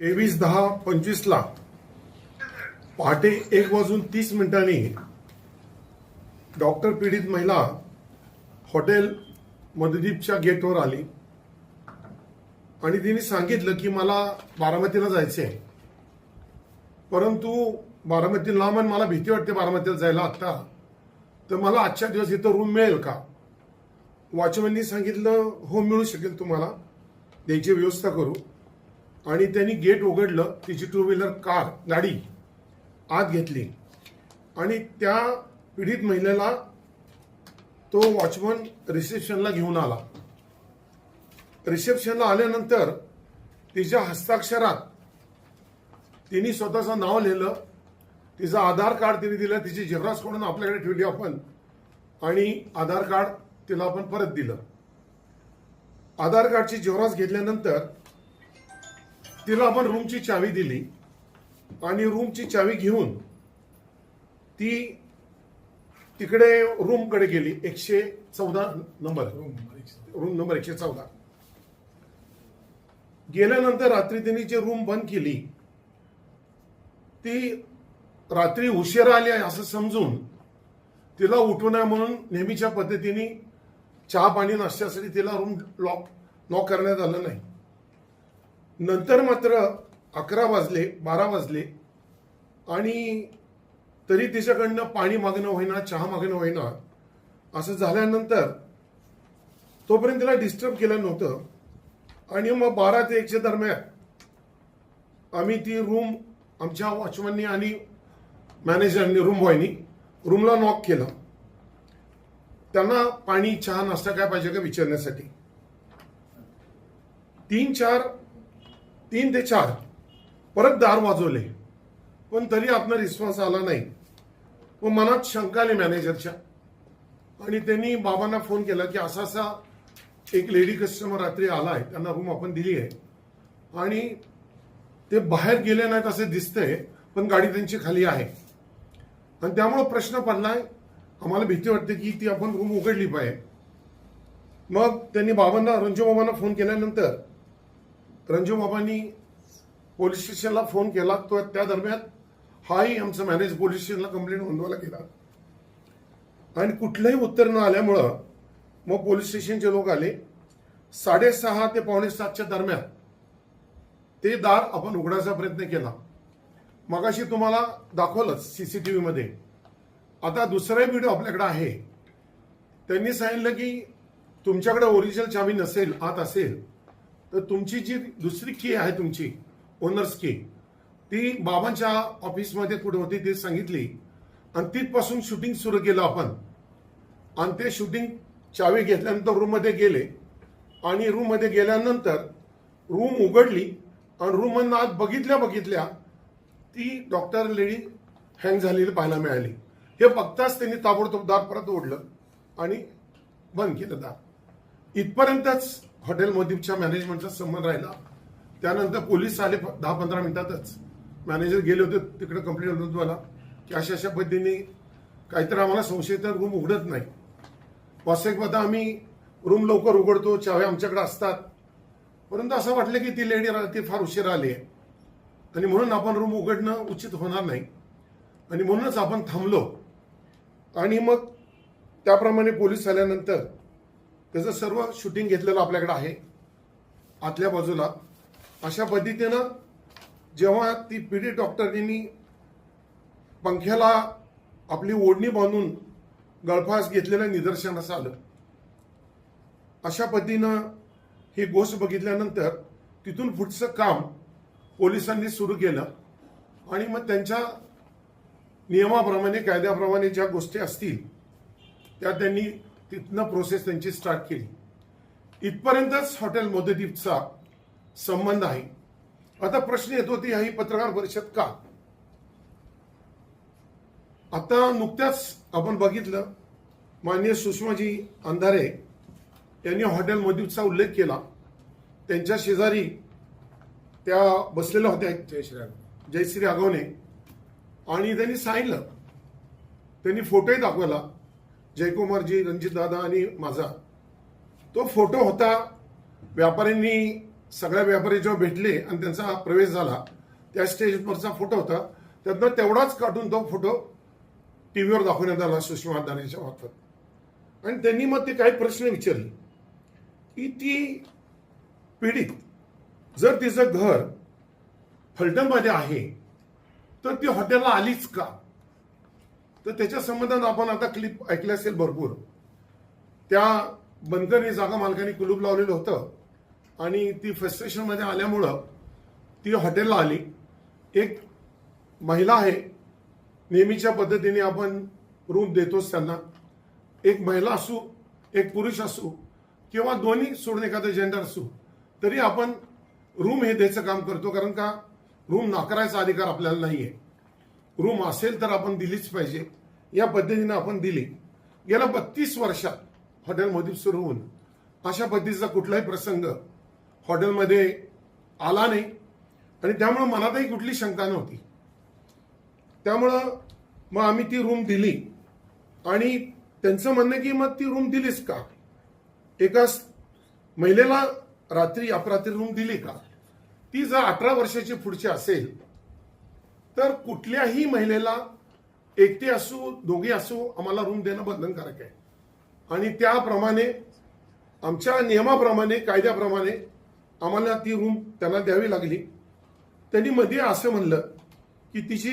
तेवीस दहा पंचवीसला. पहाटे एक वाजून तीस मिनिटांनी डॉक्टर पीडित महिला हॉटेल मधुदीपच्या गेटवर आली. आणि तिने सांगितलं की मला बारामतीला जायचं आहे परंतु बारामती लांब आणि मला भीती वाटते बारामतीला जायला आत्ता तर मला आजच्या दिवस इथं रूम मिळेल का? वॉचमॅननी सांगितलं हो मिळू शकेल तुम्हाला. द्यायची व्यवस्था करू. आणि त्यांनी गेट उघडलं तिची टू व्हीलर कार गाडी आत घेतली. आणि त्या पीडित महिलेला तो वॉचमन रिसेप्शनला घेऊन आला. रिसेप्शनला आल्यानंतर तिच्या हस्ताक्षरात तिने स्वतःचं नाव लिहिलं तिचं आधार कार्ड तिने दिलं तिची झेरॉक्स करून आपल्याकडे ठेवली आपण आणि आधार कार्ड तिला आपण परत दिलं. आधार कार्डची झेरॉक्स घेतल्यानंतर तिला आपण रूमची चावी दिली आणि रूमची चावी घेऊन ती तिकडे रूमकडे गेली एकशे चौदा नंबर रूम नंबर एकशे चौदा. गेल्यानंतर रात्री तिने जी रूम बंद केली ती रात्री उशिरा आली आहे असं समजून तिला उठू नये म्हणून नेहमीच्या पद्धतीने चहा पाणी नाश्त्यासाठी तिला रूम लॉक लॉक करण्यात आलं नाही. नंतर मात्र अकरा वाजले बारा वाजले आणि तरी तिच्याकडनं पाणी मागणं होईना चहा मागणं होईना असं झाल्यानंतर तोपर्यंत तिला डिस्टर्ब केलं नव्हतं. आणि मग बारा ते एकच्या दरम्यान आम्ही ती रूम आमच्या वॉचमननी आणि मॅनेजरनी रूम बॉयनी रूमला नॉक केलं. त्यांना पाणी चहा नाश्ता काय पाहिजे का विचारण्यासाठी? तीन चार तीन ते चार. परत दार वाजवले. पण तरी आपला रिस्पॉन्स आला नाही. व मनात शंका आली मॅनेजरच्या. आणि त्यांनी बाबांना फोन केला की असा असा एक लेडी कस्टमर रात्री आला आहे त्यांना रूम आपण दिली आहे. आणि ते बाहेर गेले नाहीत असं दिसतंय पण गाडी त्यांची खाली आहे. आणि त्यामुळं प्रश्न पडलाय. आम्हाला भीती वाटते की ती आपण रूम उघडली पाहिजे. मग त्यांनी बाबांना रंजू बाबांना फोन केल्यानंतर रंजूबाबांनी पोलीस स्टेशनला फोन केला तो त्या दरम्यान हाही आमचं मॅनेज पोलीस स्टेशनला कंप्लेंट नोंदवायला गेला. आणि कुठलंही उत्तर न आल्यामुळं मग पोलीस स्टेशनचे लोक आले. साडेसहा ते पावणे सातच्या दरम्यान ते दार आपण उघडायचा प्रयत्न केला. मगाशी तुम्हाला दाखवलंच सीसीटीव्ही मध्ये आता दुसरा व्हिडिओ आपल्याकडे आहे. त्यांनी सांगितलं की तुमच्याकडे ओरिजिनल चावी नसेल आत असेल तर तुमची जी दुसरी की आहे तुमची ओनर्स की ती बाबांच्या ऑफिसमध्ये कुठे होती ते सांगितली. आणि तिथपासून शूटिंग सुरू केलं आपण. आणि ते शूटिंग चावी घेतल्यानंतर रूममध्ये गेले. आणि रूममध्ये गेल्यानंतर रूम उघडली. आणि रूममधनं आत बघितल्या बघितल्या ती डॉक्टर लेडी हँग झालेली पाहायला मिळाली. हे बघताच त्यांनी ताबडतोब दार परत ओढलं आणि बंद केलं दार. इथपर्यंतच हॉटेल मदीपच्या मॅनेजमेंटचा संबंध राहिला. त्यानंतर पोलीस आले प- दहा पंधरा मिनिटातच. मॅनेजर गेले होते तिकडे कंप्लेंट नोंदवायला की अशा अशा पद्धतीने काहीतरी आम्हाला संशयित रूम उघडत नाही. वास्तविकमध्ये आम्ही रूम लवकर उघडतो चावे आमच्याकडे असतात. परंतु असं वाटलं की ती लेडी ती फार उशीर आली आहे. आणि म्हणून आपण रूम उघडणं उचित होणार नाही. आणि म्हणूनच आपण थांबलो. आणि मग त्याप्रमाणे पोलीस आल्यानंतर त्याचं सर्व शूटिंग घेतलेलं आपल्याकडे आहे. आतल्या बाजूला. अशा पद्धतीनं जेव्हा ती पीडित डॉक्टरनी पंख्याला आपली ओढणी बांधून गळफास घेतलेलं निदर्शनास आलं. अशा पद्धतीनं ही गोष्ट बघितल्यानंतर तिथून पुढचं काम पोलिसांनी सुरू केलं. आणि मग त्यांच्या नियमाप्रमाणे कायद्याप्रमाणे ज्या गोष्टी असतील त्या त्यांनी तिथनं प्रोसेस त्यांची स्टार्ट केली. इथपर्यंतच हॉटेल मोददीपचा संबंध आहे. आता प्रश्न येतो ती ही पत्रकार परिषद का? आता नुकत्याच आपण बघितलं माननीय सुषमाजी अंधारे यांनी हॉटेल मोदीपचा उल्लेख केला. त्यांच्या शेजारी त्या बसलेल्या होत्या. जय श्रीराम जयश्री आगवणे आणि त्यांनी सांगितलं त्यांनी फोटोही दाखवला. जयकुमारजी रणजित दादा आणि माझा. तो फोटो होता व्यापाऱ्यांनी सगळ्या व्यापारी जेव्हा भेटले आणि त्यांचा प्रवेश झाला त्या स्टेजवरचा फोटो होता. त्यातनं तेवढाच काढून तो फोटो टी व्हीवर दाखवण्यात आला सुषमा दानेच्या मार्फत. आणि त्यांनी मग ते काही प्रश्न विचारले. की ती पीडित जर तिचं घर फलटणमध्ये आहे तर ती हॉटेलला आलीच का? तर त्याच्या संबंधात आपण आता क्लिप ऐकले असेल भरपूर. त्या बनकरी जागा मालकाने कुलूप लावलेलं होतं आणि ती फ्रस्ट्रेशनमध्ये आल्यामुळं ती हॉटेलला आली. एक महिला आहे नेहमीच्या पद्धतीने आपण रूम देतोच त्यांना. एक महिला असू एक पुरुष असू किंवा दोन्ही सोडून एखादं जेंडर असू तरी आपण रूम हे द्यायचं काम करतो कारण का? रूम नाकारायचा अधिकार आपल्याला नाही आहे रूम असेल तर आपण दिलीच पाहिजे. या पद्धतीने आपण दिली. गेल्या बत्तीस वर्षात हॉटेलमध्ये सुरू होऊन अशा पद्धतीचा कुठलाही प्रसंग हॉटेलमध्ये आला नाही. आणि त्यामुळं मनातही कुठली शंका नव्हती. त्यामुळं मग आम्ही ती रूम दिली. आणि त्यांचं म्हणणं की मग ती रूम दिलीच का? एका महिलेला रात्री अपरात्री रूम दिली का? ती जर अठरा वर्षाची पुढची असेल तर कुठल्याही महिलेला एकटी असू दोघी असू आम्हाला रूम देणं बंधनकारक आहे. आणि त्याप्रमाणे आमच्या नियमाप्रमाणे कायद्याप्रमाणे आम्हाला ती रूम त्यांना द्यावी लागली. त्यांनी मध्ये असं म्हणलं की तिची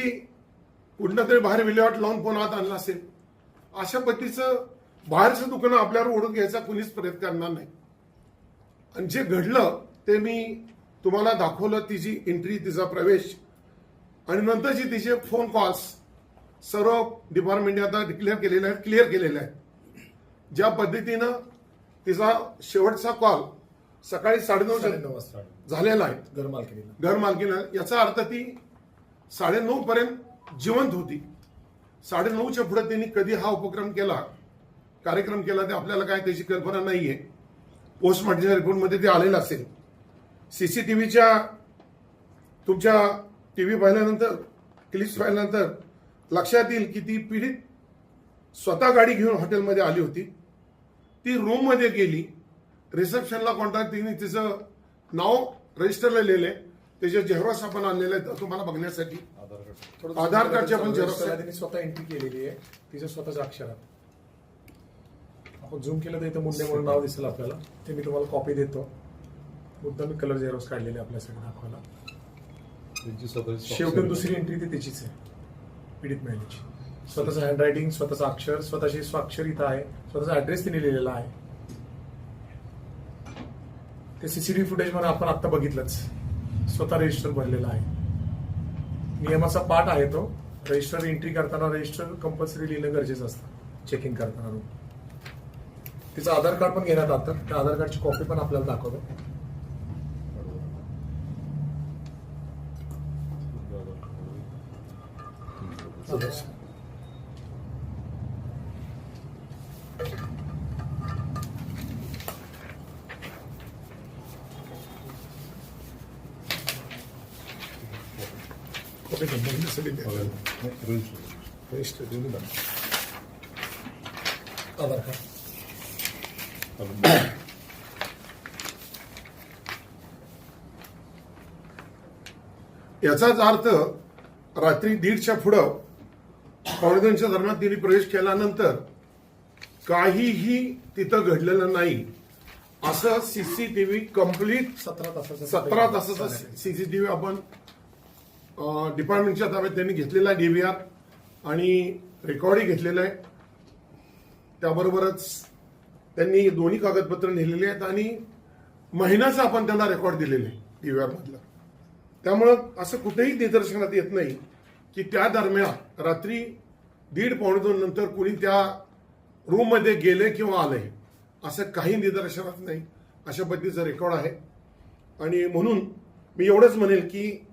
कुठलं तरी बाहेर विल्हेवाट लावून पुन्हा आत आणला असेल. अशा पद्धतीचं बाहेरचं दुकानं आपल्यावर ओढून घ्यायचा कुणीच प्रयत्न करणार नाही. आणि जे घडलं ते मी तुम्हाला दाखवलं तिची एंट्री तिचा प्रवेश. आणि नंतरची तिचे फोन कॉल्स सर्व डिपार्टमेंटने आता डिक्लेअर केलेले आहेत क्लिअर केलेले आहेत. ज्या पद्धतीनं तिचा शेवटचा कॉल सकाळी साडेनऊ वाजता. झालेला आहे. घर मालकीला घर मालकीनं. याचा अर्थ ती साडेनऊ पर्यंत जिवंत होती. साडेनऊच्या पुढे त्यांनी कधी हा उपक्रम केला कार्यक्रम केला ते आपल्याला काय त्याची कल्पना नाहीये. पोस्टमॉर्टमच्या रिपोर्टमध्ये ते आलेलं असेल. सीसीटीव्हीच्या तुमच्या टीव्ही पाहिल्यानंतर क्लिप्स पाहिल्यानंतर लक्षात येईल की ती पीडित स्वतः गाडी घेऊन हॉटेलमध्ये आली होती. ती रूममध्ये गेली. रिसेप्शनला कॉन्टॅक्ट तिने तिचं नाव रजिस्टरला लिहिलंय. त्याचे झेरॉक्स आपण आणलेले आहेत. तुम्हाला बघण्यासाठी. आधार कार्डच्या पण थोडं xerox त्याला आहे. त्यांनी स्वतः एंट्री केलेली आहे. तिच्या स्वतःच्या अक्षरात. आपण झूम केलं तर इथं मुंडे म्हणून नाव दिसेल आपल्याला. ते मी तुम्हाला कॉपी देतो. मुद्दा मी कलर झेरॉक्स काढलेले आपल्यासाठी दाखवायला. त्यांची स्वतःची शेवटी दुसरी एंट्री ती त्याचीच आहे. पीडित महिलेची स्वतःचं हँडरायटिंग स्वतःचं अक्षर स्वतःची स्वाक्षर इथं आहे. स्वतःचा ऍड्रेस तिने लिहिलेला आहे. ते सीसीटीव्ही फुटेजमध्ये आपण आता बघितलंच. स्वतः रजिस्टर भरलेला आहे. नियमाचा पाठ आहे तो. रजिस्टर एंट्री करताना रजिस्टर कंपल्सरी लिहिणं गरजेचं असतं. चेक इन करताना. तिचं आधार कार्ड पण घेण्यात आलं त्या आधार कार्डची कॉपी पण आपल्याला दाखवतो. Aadhaar. Copy compulsory Ne register देऊन द्या. आधार कार्ड याचाच अर्थ रात्री दीडच्या पुढं पावणे दोनच्या दरम्यान तिने प्रवेश केल्यानंतर काहीही तिथं घडलेलं नाही. असं सीसीटीव्ही कंप्लीट सतरा तासाचा सतरा तासाचा सीसीटीव्ही आपण डिपार्टमेंटच्या ताब्यात त्यांनी घेतलेला आहे डीव्हीआर आणि रेकॉर्डही घेतलेलं आहे. त्याबरोबरच त्यांनी दोन्ही कागदपत्र लिहिलेली आहेत आणि महिन्याचं आपण त्यांना रेकॉर्ड दिलेले आहे डीव्हीआर मधलं. त्यामुळं असं कुठेही निदर्शनात येत नाही की त्या दरम्यान रात्री दीड पावणे दोन नंतर कुणी त्या रूममध्ये गेले किंवा आले असं काही निदर्शनात नाही. अशा पद्धतीचा रेकॉर्ड आहे. आणि म्हणून मी एवढंच म्हणेल की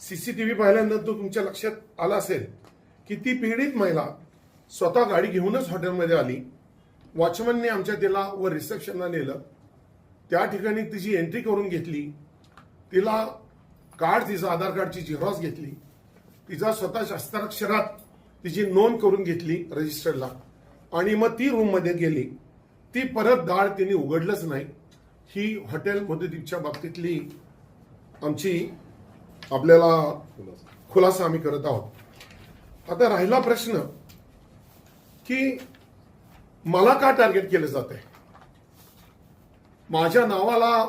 सी सी टी व्ही पाहिल्यानंतर तुमच्या लक्षात आलं असेल की ती पीडित महिला स्वतः गाडी घेऊनच हॉटेलमध्ये आली. वॉचमनने आमच्या तिला व रिसेप्शनला नेलं. त्या ठिकाणी तिची एंट्री करून घेतली. तिला कार्ड तिचा आधार कार्डची झेरॉक्स घेतली. तिचा स्वतः शस्त्राक्षरात तिची नोंद करून घेतली रजिस्टरला आणि मग ती रूममध्ये गेली. ती परत दाळ तिने उघडलंच नाही. ही हॉटेल मदतीच्या बाबतीतली आमची आपल्याला खुलासा. आम्ही करत आहोत. आता राहिला प्रश्न की मला का टार्गेट केलं जात आहे माझ्या नावाला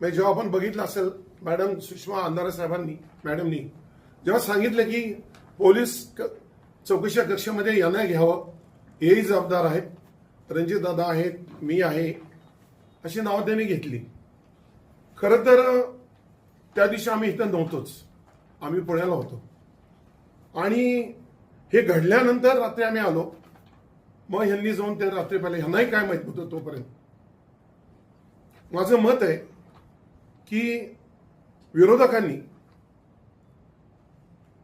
मी जेव्हा आपण बघितलं असेल मॅडम सुषमा अंधारे साहेबांनी मॅडमनी जेव्हा सांगितलं की पोलीस चौकशी कक्षामध्ये यांना घ्यावं. हेही जबाबदार आहेत. रणजित दादा आहेत मी आहे. अशी नावं त्यांनी घेतली. खरं तर त्या दिवशी आम्ही इथं नव्हतोच. आम्ही पुण्याला होतो. आणि हे घडल्यानंतर रात्री आम्ही आलो. मग ह्यांनी जाऊन ते रात्री पाहिलं. ह्यांनाही काय माहीत होतं तोपर्यंत. माझं मत आहे की विरोधकांनी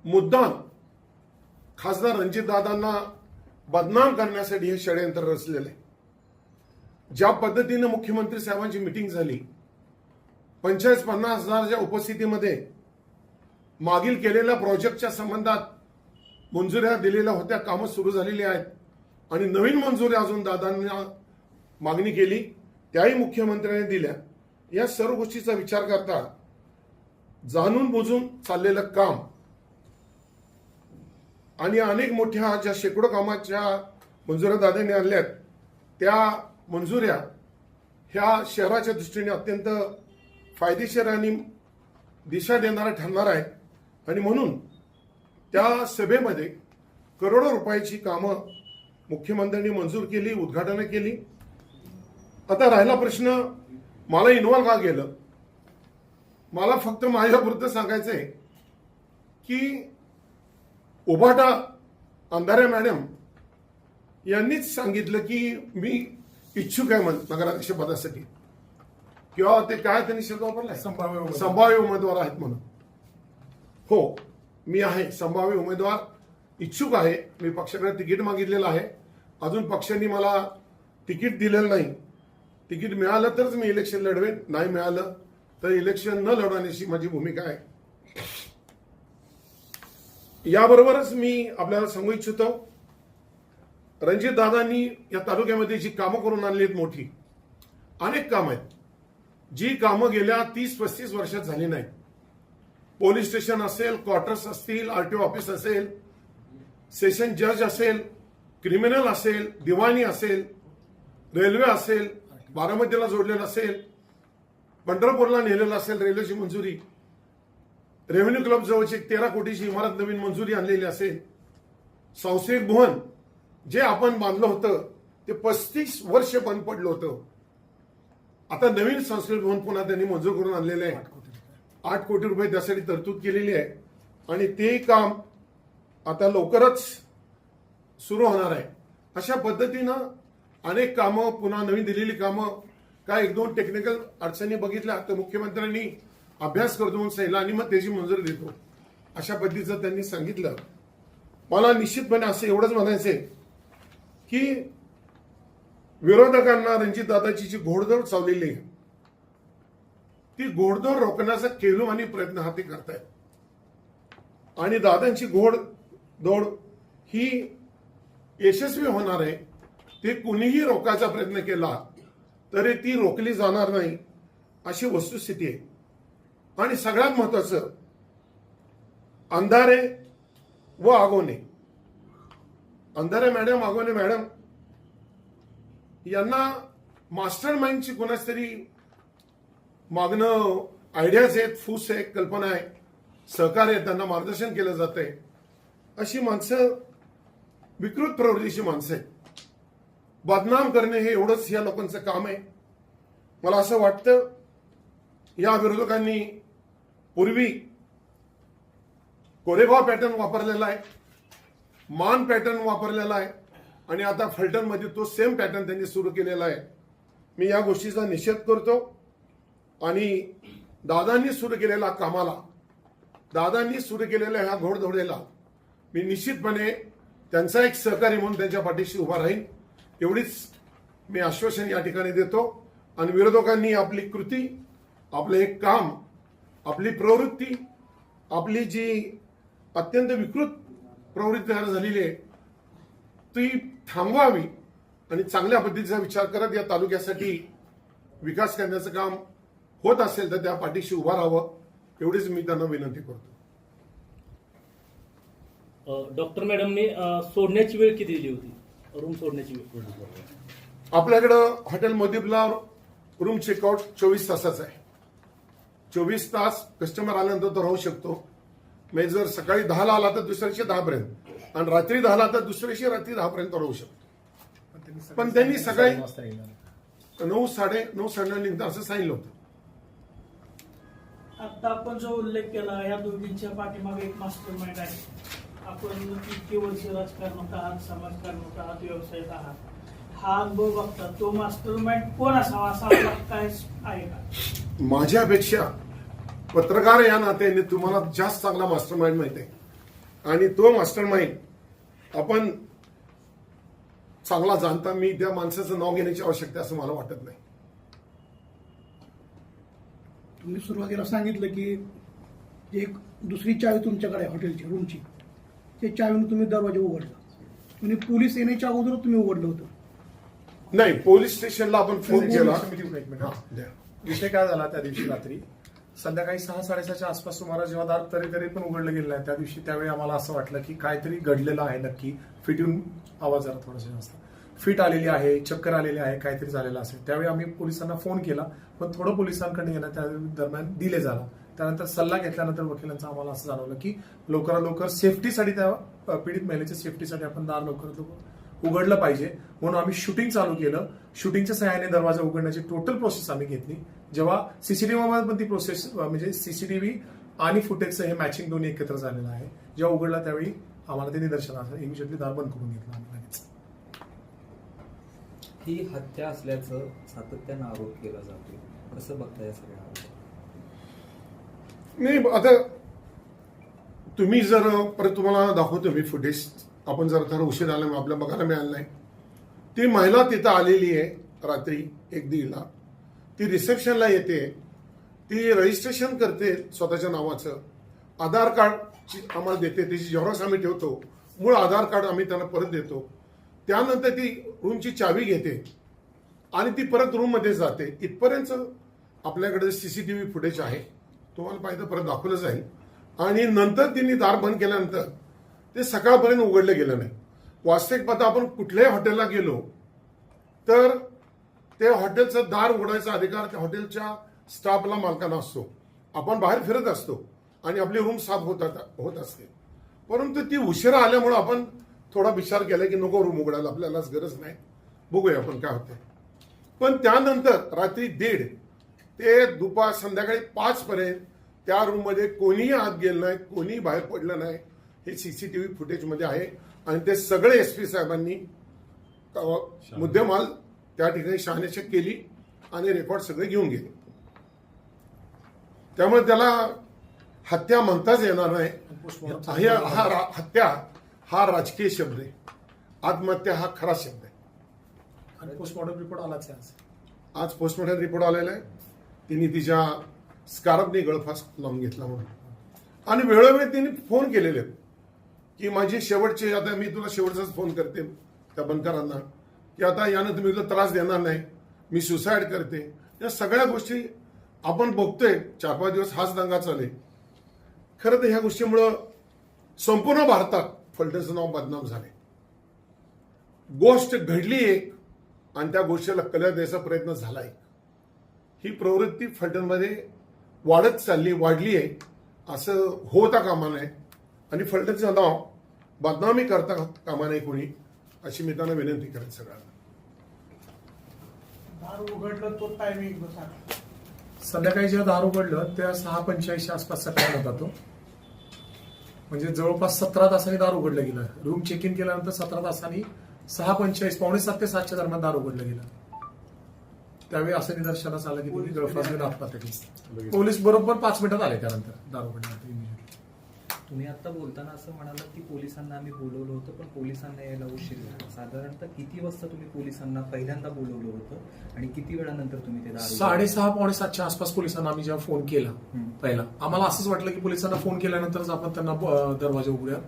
मुद्दाम खासदार रणजितदादांना बदनाम करण्यासाठी हे षडयंत्र रचलेलं आहे. ज्या पद्धतीनं मुख्यमंत्री साहेबांची मिटिंग झाली पंचेचाळीस पन्नास हजारच्या उपस्थितीमध्ये मागील केलेल्या प्रोजेक्टच्या संबंधात मंजुऱ्या दिलेल्या होत्या कामं सुरू झालेली आहेत. आणि नवीन मंजुऱ्या अजून दादांना मागणी केली त्याही मुख्यमंत्र्यांनी दिल्या. या सर्व गोष्टीचा विचार करता जाणून बुजून चाललेलं काम आणि अनेक मोठ्या ज्या शेकडो कामाच्या मंजुऱ्या दादांनी आणल्यात त्या मंजुऱ्या ह्या शहराच्या दृष्टीने अत्यंत फायदेशीर आणि दिशा देणारा ठरणार आहे आणि म्हणून त्या सभेमध्ये करोडो रुपयाची कामं मुख्यमंत्र्यांनी मंजूर केली उद्घाटनं केली. आता राहिला प्रश्न मला इन्व्हॉल्व का गेलं मला फक्त माझ्यापुरतं सांगायचं आहे की उभाटा अंधारे मॅडम यांनीच सांगितलं की मी इच्छुक आहे म्हण नगराध्यक्ष पदासाठी. किंवा ते काय त्यांनी शब्द वापरलाय? संभाव्य. संभाव्य उमेदवार आहेत म्हणून. हो मी आहे संभाव्य उमेदवार इच्छुक आहे. मी पक्षाकडे तिकीट मागितलेलं आहे. अजून पक्षांनी मला तिकीट दिलेलं नाही. तिकीट मिळालं तरच मी इलेक्शन लढवेन. नाही मिळालं तर इलेक्शन न लढवण्याची माझी भूमिका आहे. याबरोबरच मी आपल्याला सांगू इच्छितो रणजित दादांनी या तालुक्यामध्ये जी कामं करून आणली आहेत मोठी अनेक कामं आहेत. जी कामं गेल्या तीस पस्तीस वर्षात झाली नाहीत. पोलीस स्टेशन असेल क्वार्टर्स असतील आरटीओ ऑफिस असेल सेशन जज असेल क्रिमिनल असेल दिवाणी असेल रेल्वे असेल बारामतीला जोडलेलं असेल पंढरपूरला नेलेलं असेल रेल्वेची मंजुरी रेव्हेन्यू क्लब जवळची एक तेरा कोटीची इमारत नवीन मंजुरी आणलेली असेल. संस्थेत भवन जे आपण बांधलं होतं ते पस्तीस वर्ष बंद पडलं होतं. आता नवीन संस्कृत भवन पुन्हा त्यांनी मंजूर करून आणलेलं आहे. आठ कोटी रुपये त्यासाठी तरतूद केलेली आहे. आणि ते काम आता लवकरच सुरू होणार आहे. अशा पद्धतीनं अनेक कामं पुन्हा नवीन दिलेली कामं काय एक दोन टेक्निकल अडचणी बघितल्या तर मुख्यमंत्र्यांनी अभ्यास करतो म्हणून सांगितलं आणि मग त्याची मंजुरी देतो. अशा पद्धतीचं त्यांनी सांगितलं. मला निश्चितपणे असं एवढंच म्हणायचंय की विरोधकांना रणजित दादाची जी घोडदौड चावलेली आहे ती घोडदौड रोखण्याचा केलू आणि प्रयत्न हाती करतायत. आणि दादांची घोड दौड ही यशस्वी होणार आहे ते कुणीही रोखायचा प्रयत्न केला तरी ती रोखली जाणार नाही अशी वस्तुस्थिती आहे. आणि सगळ्यात महत्वाचं अंधारे व आगोने. अंधारे मॅडम आगोने मॅडम यांना मास्टर माइंडची कोणाच तरी मागणं आयडियाज आहेत फूस आहे कल्पना आहे सहकार्य आहे त्यांना मार्गदर्शन केलं जात आहे अशी माणसं विकृत प्रवृत्तीची माणसं आहेत. बदनाम करणे हे एवढंच या लोकांचं काम आहे. मला असं वाटतं या विरोधकांनी पूर्वी कोरेगाव पॅटर्न वापरलेला आहे मान पॅटर्न वापरलेला आहे आणि आता फलटणमध्ये तो सेम पॅटर्न त्यांनी सुरू केलेला आहे. मी या गोष्टीचा निषेध करतो. आणि दादांनी सुरू केलेला कामाला दादांनी सुरू केलेल्या ह्या घोडधोडेला मी निश्चितपणे त्यांचा एक सहकारी म्हणून त्यांच्या पाठीशी उभा राहीन. एवढीच मी आश्वासन या ठिकाणी देतो. आणि विरोधकांनी आपली कृती आपलं एक काम आपली प्रवृत्ती आपली जी अत्यंत विकृत प्रवृत्ती तयार झालेली आहे ती थांबवावी आणि चांगल्या पद्धतीचा विचार करत या तालुक्यासाठी विकास करण्याचं काम होत असेल तर त्या पाठीशी उभा राहावं एवढीच मी त्यांना विनंती करतो. डॉक्टर मॅडमने सोडण्याची वेळ किती दिली होती? रूम सोडण्याची वेळ. आपल्याकडं हॉटेल मोदीपला रूम चेकआउट चोवीस तासाचं आहे. चोवीस तास कस्टमर आल्यानंतर तो राहू शकतो. म्हणजे जर सकाळी दहाला आला तर दुसऱ्या दिवशी दहापर्यंत आणि रात्री दहाला तर दुसऱ्या दिवशी रात्री दहापर्यंत राहू शकतो. पण त्यांनी सकाळी-. नऊ साडे नऊ साडे निघता असं सांगितलं होतं. आता आपण जो उल्लेख केला या दोघींच्या पाठीमागे एक मास्टर माइंड आहे. आपण इतकी वर्ष राजकारणात आहात समाजकारणात आहात व्यवसायात आहात? हा अनुभव बघता तो मास्टर माइंड कोण असावा असा काय आहे का? माझ्यापेक्षा पत्रकार या नात्याने तुम्हाला जास्त चांगला मास्टर माइंड माहिती आहे. आणि तो मास्टर माइंड आपण चांगला जाणता मी त्या माणसाचं नाव घेण्याची आवश्यकता आहे असं मला वाटत नाही. तुम्ही सुरुवातीला सांगितलं की एक दुसरी चावी तुमच्याकडे आहे हॉटेलची रूमची ते चावीने तुम्ही दरवाजा उघडला. आणि पोलीस येण्याच्या अगोदर तुम्ही उघडलं होतं. नाही पोलीस स्टेशनला आपण फोन केला. विषय काय झाला त्या दिवशी रात्री? संध्याकाळी सहा साडेसहाच्या आसपास सुमारास जेव्हा दार तरी तरी पण उघडलं गेलं नाही त्या दिवशी त्यावेळी आम्हाला असं वाटलं की काहीतरी घडलेलं आहे नक्की. फिटून आवाज जरा थोडासा जास्त. फिट आलेली आहे चक्कर आलेली आहे काहीतरी झालेलं असेल. त्यावेळी आम्ही पोलिसांना फोन केला पण थोडं पोलिसांकडे येणं त्या दरम्यान दिले झाला. त्यानंतर सल्ला घेतल्यानंतर वकिलांचं आम्हाला असं जाणवलं की लवकरात लवकर सेफ्टीसाठी त्या पीडित महिलेच्या सेफ्टीसाठी आपण दार लवकरात लवकर उघडलं पाहिजे. म्हणून आम्ही शूटिंग चालू केलं. शूटिंगच्या सहाय्याने दरवाजा उघडण्याची टोटल प्रोसेस आम्ही घेतली. जेव्हा सीसीटीव्ही मध्ये पण ती प्रोसेस म्हणजे सीसीटीव्ही आणि फुटेजचं हे मॅचिंग दोन्ही एकत्र झालेलं आहे. जेव्हा उघडला त्यावेळी आम्हाला ते निदर्शन आलं इमिजिएटली दार बंद करून घेतलं आम्ही लगेच. ही हत्या असल्याचं सातत्यानं आरोप केला जातो कसं बघता या सगळ्या नाही आता तुम्ही जर परत तुम्हाला दाखवतो मी फुटेज आपण जर थोडं उशीर आल्यामुळे आपल्या बघायला मिळालं नाही. ती महिला तिथं आलेली आहे रात्री एक दीडला. ती रिसेप्शनला येते. ती रजिस्ट्रेशन करते स्वतःच्या नावाचं. आधार कार्ड आम्हाला देते त्याची जेव्हाच आम्ही ठेवतो. मूळ आधार कार्ड आम्ही त्यांना परत देतो. त्यानंतर ती रूमची चावी घेते. आणि ती परत रूममध्ये जाते. इथपर्यंत आपल्याकडे व्ही फुटेज आहे तुम्हाला पाहिजे परत दाखवलं जाईल. आणि नंतर तिने दार बंद केल्यानंतर ते सकाळपर्यंत उघडलं गेलं नाही. वास्तविक पाहता आपण कुठल्याही हॉटेलला गेलो तर ते हॉटेलचं दार उघडायचा अधिकार त्या हॉटेलच्या स्टाफला मालकांना असतो. आपण बाहेर फिरत असतो आणि आपली रूम साफ होतात होत असते. परंतु ती उशिरा आल्यामुळं आपण थोडा विचार केला की नको रूम उघडायला आपल्यालाच गरज नाही. बघूया आपण काय होतं पण त्यानंतर रात्री दीड ते दुपार संध्याकाळी पाचपर्यंत त्या रूममध्ये कोणीही आत गेलं नाही कोणीही बाहेर पडलं नाही. हे सीसीटीव्ही फुटेजमध्ये आहे. आणि ते सगळे एस पी साहेबांनी मुद्देमाल त्या ठिकाणी शहानिशा केली आणि रेकॉर्ड सगळे घेऊन गेले. त्यामुळे त्याला हत्या म्हणताच येणार नाही. हे- हा हत्या हा राजकीय शब्द आहे. आत्महत्या हा खरा शब्द आहे. आणि पोस्टमॉर्टम रिपोर्ट आलाच आज. पोस्टमॉर्टम रिपोर्ट आलेला आहे. तिने तिच्या स्कार्फने गळफास लावून घेतला म्हणून. आणि वेळोवेळी तिने फोन केलेले. आहेत की माझी शेवटची आता मी तुला शेवटचाच फोन करते त्या बनकरांना. की आता यानं तुम्ही तुला त्रास देणार नाही मी सुसाईड करते. या सगळ्या गोष्टी आपण बघतोय चार पाच दिवस हाच दंगा चाले खरं तर ह्या गोष्टीमुळं संपूर्ण भारतात फलटणचं नाव बदनाम झाले गोष्ट घडली एक आणि त्या गोष्टीला कलर द्यायचा प्रयत्न झाला एक ही प्रवृत्ती फलटणमध्ये वाढत चालली वाढली आहे असं होता कामा नये आणि फलटणचं नाव बदनामी करता कामा नये कोणी? अशी मी त्यांना विनंती करेन सगळ्यांना. दार उघडलं तो टायमिंग संध्याकाळी जेव्हा दार उघडलं त्या सहा पंच्याऐंशी आसपासचा टाइम होता तो. म्हणजे जवळपास सतरा तासांनी दार उघडलं गेलं. रूम चेक इन केल्यानंतर सतरा तासांनी सहा पंचेचाळीस पावणे सात ते सातच्या दरम्यान दार उघडलं गेलं. त्यावेळी असं निदर्शनास आलं की त्यांनी गळफास घेऊन आत्महत्या केली पोलीस बरोबर पाच मिनिटात आले त्यानंतर दार उघडल्यानंतर immediately. तुम्ही आता बोलताना असं म्हणालात की पोलिसांना आम्ही बोलवलं होतं पण पोलिसांना यायला उशीर झाला. साधारणतः किती वाजता तुम्ही पोलिसांना पहिल्यांदा बोलवलं होतं आणि किती वेळानंतर तुम्ही ते दार? साडेसहा पावणे सातच्या आसपास पोलिसांना आम्ही जेव्हा फोन केला हम्म. पहिला. आम्हाला असंच वाटलं की पोलिसांना फोन केल्यानंतरच आपण त्यांना अं, दरवाजा उघडूया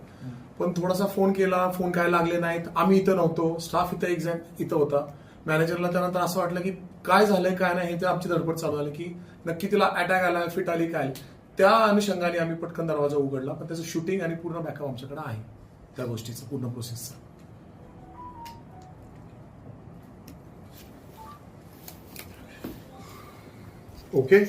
पण थोडासा फोन केला फोन काय लागले नाहीत. आम्ही इथं नव्हतो. स्टाफ इथं एक्झॅक्ट इथं होता. मॅनेजरला त्यानंतर असं वाटलं की काय झालंय काय नाही हे ते आमची धडपड चालू झाली की नक्की तिला अटॅक आला फिट आली काय त्या अनुषंगाने आम्ही पटकन दरवाजा उघडला पण त्याचं शूटिंग आणि पूर्ण बॅकअप आमच्याकडे आहे त्या गोष्टीचं पूर्ण प्रोसेसचं ओके